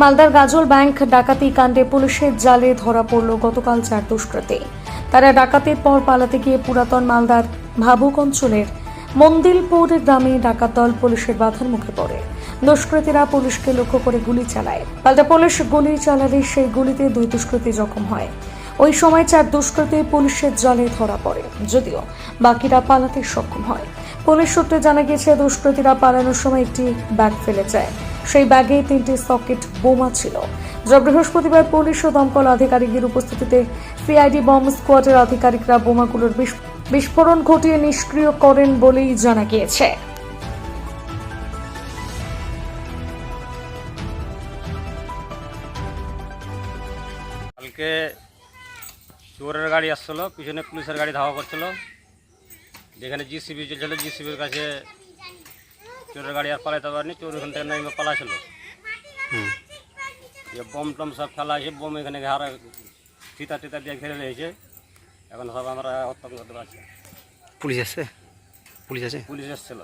মালদার গাজল ব্যাংক ডাকাতি কাণ্ডে পুলিশের জালে ধরা পড়ল গতকাল চার দুষ্কৃতী। তারা ডাকাতির পর পালাতে গিয়ে পুরাতন মালদার ভাবুক অঞ্চলের মন্দিলপুর গ্রামে ডাকাত দল পুলিশের বাধার মুখে পড়ে। দুষ্কৃতীরা পুলিশকে লক্ষ্য করে গুলি চালায়। পাল্টা পুলিশ গুলি চালালে সেই গুলিতে দুই দুষ্কৃতী জখম হয়। ওই সময় চার দুষ্কৃতী পুলিশের জালে ধরা পড়ে। যদিও বাকিরা পালাতে সক্ষম হয়। পুলিশ সূত্রে জানা গিয়েছে, দুষ্কৃতীরা পালানোর সময় একটি ব্যাগ ফেলে যায়। সেই ব্যাগে তিনটি সকেট বোমা ছিল। যা বৃহস্পতিবার পুলিশ ও দমকল আধিকারিকদের উপস্থিতিতে সিআইডি বম্ব স্কোয়াডের আধিকারিকরা বোমাগুলোর বিস- বিস্ফোরণ ঘটিয়ে নিষ্ক্রিয় করেন বলেই জানা গিয়েছে। কালকে চোরের গাড়ি আসছিল, পিছনে পুলিশের গাড়ি ধাওয়া করছিল। যেখানে জিসিবি চলছিল জিসিবির কাছে চোরের গাড়ি আর পালাতে পারেনি চোর ওখান থেকে নেমে পালাছিল যে বম টম সব ফেলা আছে বম এখানে ঘাড়ে চিতা টিতা দিয়ে ঘিরে রয়েছে। এখন সব আমরা অত্যন্ত করতে পারছি। পুলিশ এসছে? পুলিশ আছে? পুলিশ এসছিল।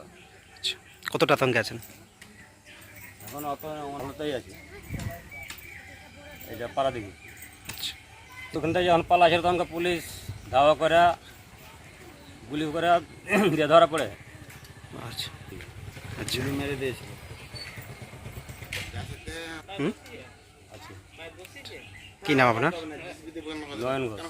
আচ্ছা। কতটা আতঙ্কে আছেন? এখন অত অনুতেই আছে। এই যে পালা দেখি আচ্ছা। ওখান থেকে যখন পালা ছিল তখন পুলিশ ধাওয়া করে গুলি করে দিয়ে ধরা পড়ে। আচ্ছা। আচ্ছা। মেরে দিয়েছিল। আচ্ছা। কী নাম আপনার? নয়ন ঘোষ।